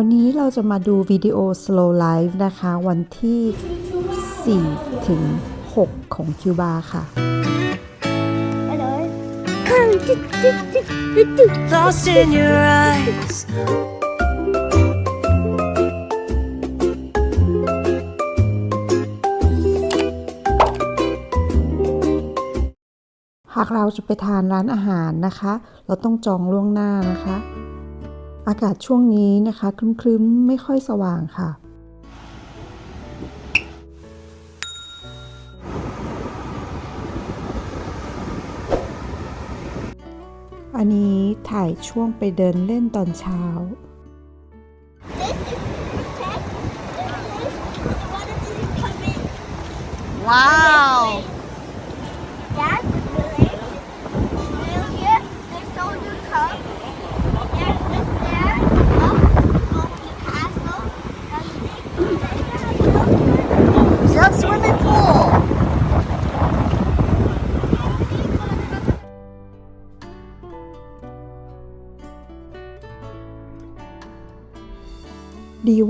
วันนี้เราจะมาดูวิดีโอ slow life นะคะ วันที่ 4 ถึง 6 ของคิวบาค่ะ Hello. lost in your eyes. หากเราจะไปทานร้านอาหารนะคะ เราต้องจองล่วงหน้านะคะ อากาศช่วงนี้นะคะครึ้มๆ ไม่ค่อยสว่างค่ะ อันนี้ถ่ายช่วงไปเดินเล่นตอนเช้า Wow. That's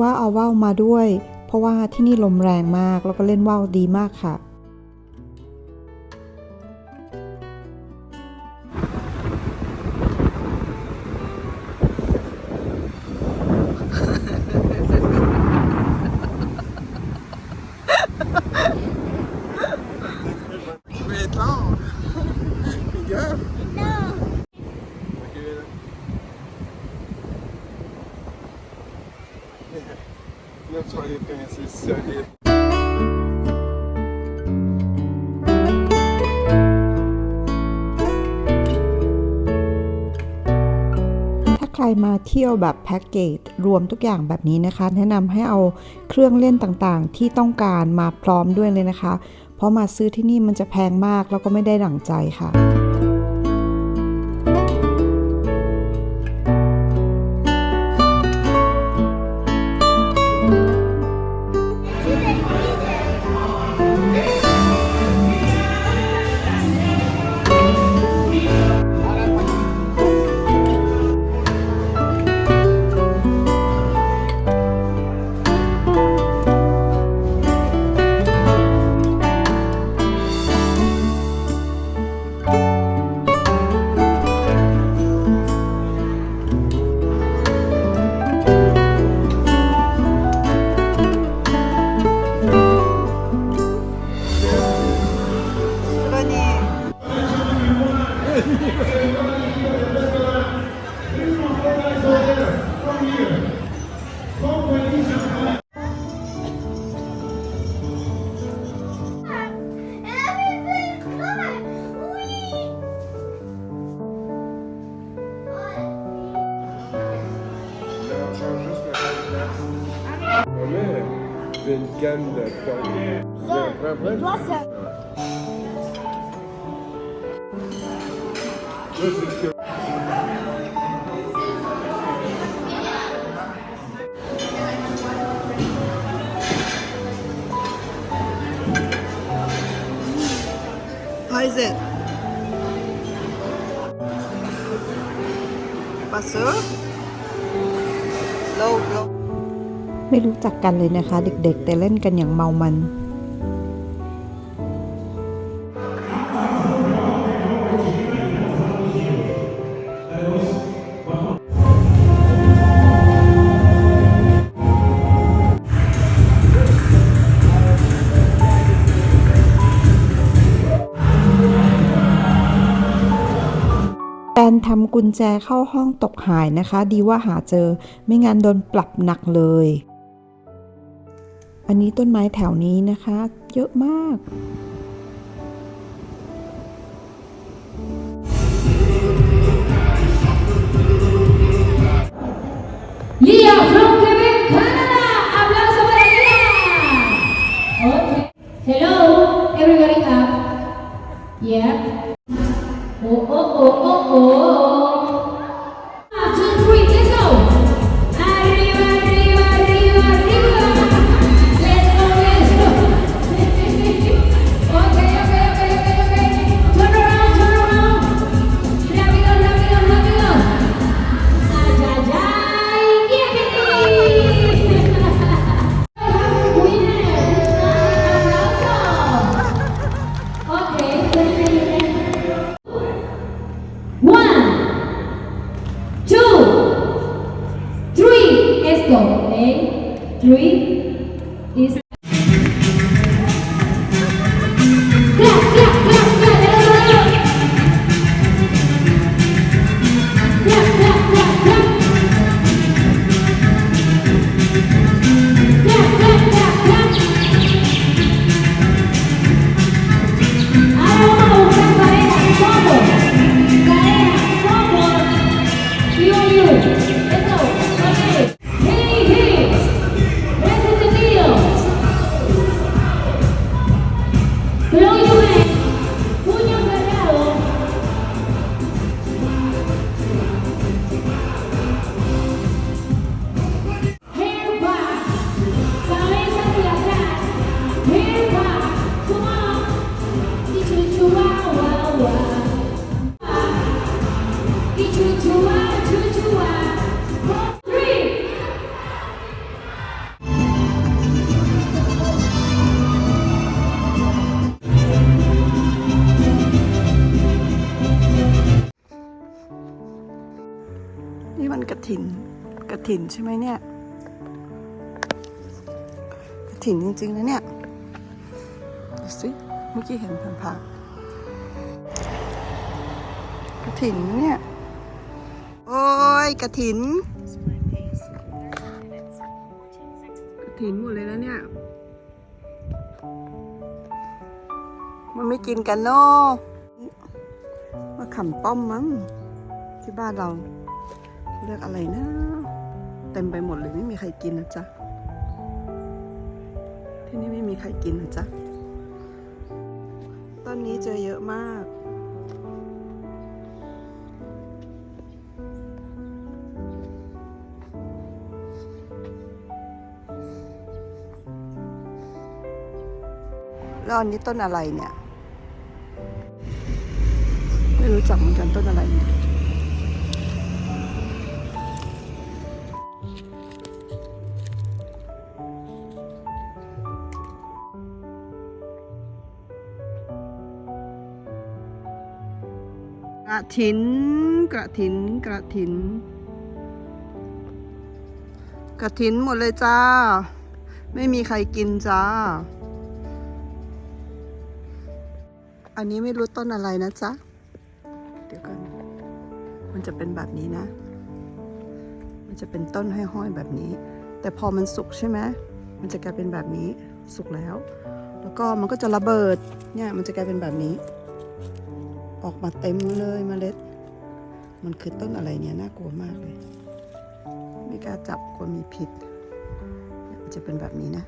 ว่าเอาว่าวมาด้วย เพราะว่าที่นี่ลมแรงมากแล้วก็เล่นว่าวดีมากค่ะ มาเที่ยวแบบแพ็กเกจรวมทุกอย่างแบบนี้นะคะ แนะนำให้เอาเครื่องเล่นต่างๆ ที่ต้องการมาพร้อมด้วยเลยนะคะ เพราะมาซื้อที่นี่มันจะแพงมากแล้วก็ไม่ได้หลังใจค่ะ Mamy ten gender, to How is it? Passou? ไม่รู้จักกันเลยนะคะ เด็กๆ แต่เล่นกันอย่างเมามัน นทำกุญแจเข้าห้องตกหายนะคะ ดีว่าหาเจอ ไม่งั้นโดนปรับหนักเลย อันนี้ต้นไม้แถวนี้นะคะ เยอะมาก Lia from Quebec, Canada. Aplauso para Lia. Okay. Hello, everybody up. Yeah. fokus ันกระถินกระถินใช่ไหมเนี่ยกระถินจริงๆนะเนี่ยดูสิเมื่อกี้เห็นผ่านๆกระถินเนี่ยโอ้ยกระถินกระถินหมดเลยนะเนี่ยมันไม่กินกันเนาะมาขำป้อมมั้งที่บ้านเรา เรียกอะไรนะ เต็มไปหมดเลยไม่มีใครกินนะจ๊ะ ที่นี่ไม่มีใครกินนะจ๊ะ ต้นนี้เจอเยอะมาก แล้วอันนี้ต้นอะไรเนี่ย ไม่รู้จักเหมือนกันต้นอะไรเนี่ย ถิน กระถิน กระถิน กระถินหมดเลยจ้า ไม่มีใครกินจ้า อันนี้ไม่รู้ต้นอะไรนะจ๊ะ เดี๋ยวกันมันจะเป็นแบบนี้นะ มันจะเป็นต้นห้อยๆแบบนี้ แต่พอมันสุกใช่ไหมมันจะกลายเป็นแบบนี้ สุกแล้ว แล้วก็มันก็จะระเบิด เนี่ย มันจะกลายเป็นแบบนี้ ออกมาเต็มเลยเมล็ด มันคือต้นอะไรเนี่ยน่ากลัวมากเลย ไม่กล้าจับกลัวมีพิษมันจะเป็นแบบนี้นะ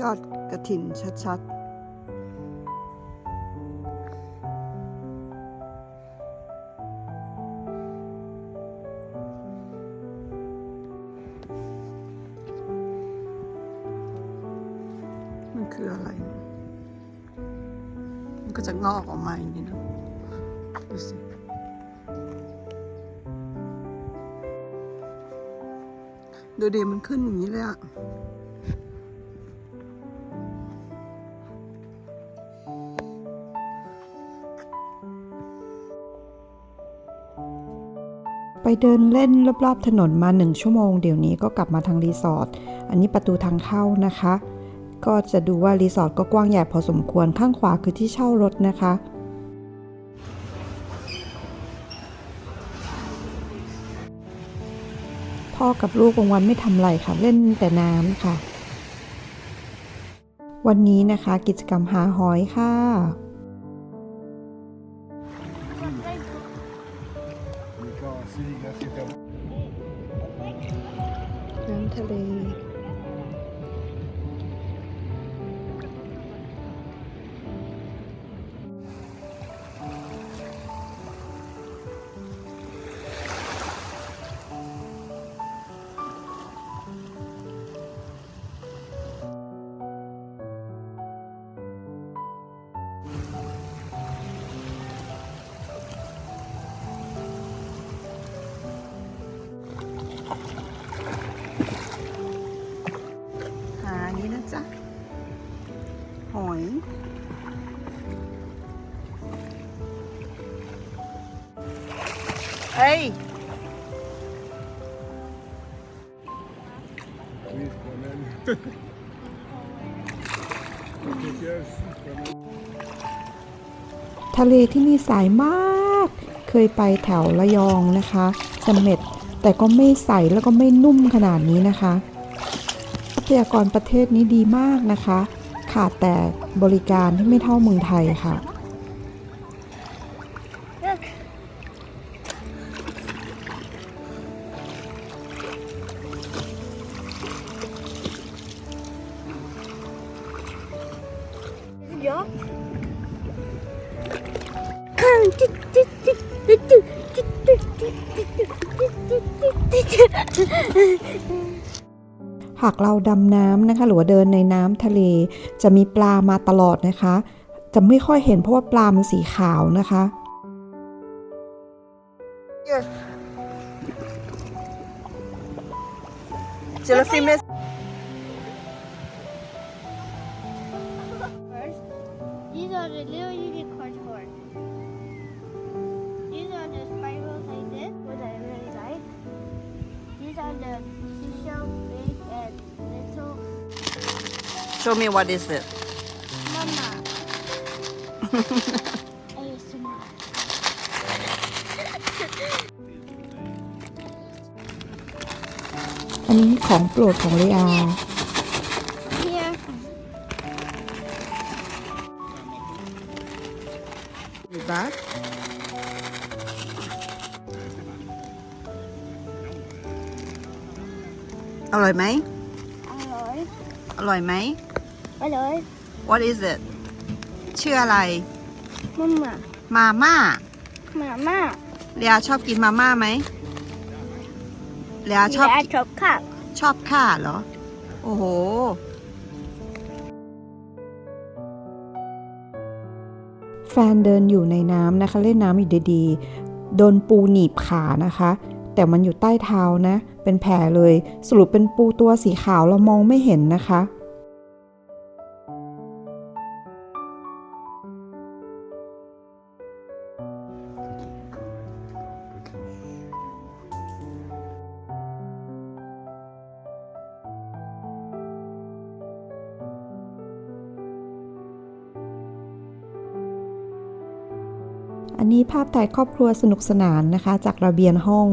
ยอดกระถินชัดๆ ดูดีมันขึ้นอย่างนี้เลยอะไปเดินเล่นรอบๆถนนมาหนึ่งชั่วโมงเดี๋ยวนี้ก็กลับมาทางรีสอร์ท อันนี้ประตูทางเข้านะคะ ก็จะดูว่ารีสอร์ทก็กว้างใหญ่พอสมควรข้างขวาคือที่เช่ารถนะคะ พ่อกับลูกบางวันไม่ทำอะไรค่ะเล่นแต่น้ำค่ะ วันนี้นะคะกิจกรรมหาหอยค่ะ D'accord, si, là c'est comme. น้ำทะเล หอย เอ้ยทะเลที่นี่สายมาก เคยไปแถวระยองนะคะสมเม็ดแต่ก็ไม่ใสแล้วก็ไม่นุ่มขนาดนี้นะคะทรัพยากรประเทศนี้ดีมากนะคะ ขาดแต่บริการที่ไม่เท่าเมืองไทยค่ะ หากเราดำน้ำนะคะหรือว่าเดินในน้ำทะเล จะมีปลามาตลอดนะคะ จะไม่ค่อยเห็นเพราะว่าปลามันสีขาวนะคะ Jellyfish. First, these are the little unicorn horn. These are the spirals like this, which I really like. These are the Show me what is it. Mama. ASMR. อันนี้ของโปรดของเรีย Here. Back. อร่อ อร่อยไหม Hello. What is it ชื่ออะไร Mama. มาม่า Mama. เลียชอบกินมาม่าไหมเลียชอบ Yeah, chop cup. ชอบข้าเหรอ โอ้โห แฟนเดินอยู่ในน้ำนะคะ เล่นน้ำอยู่ดีๆ โดนปูหนีบขานะคะ แต่มันอยู่ใต้เท้านะ เป็นแผลเลย สรุปเป็นปูตัวสีขาวเรามองไม่เห็นนะคะอันนี้ภาพถ่ายครอบครัวสนุกสนานนะคะ จากระเบียงห้อง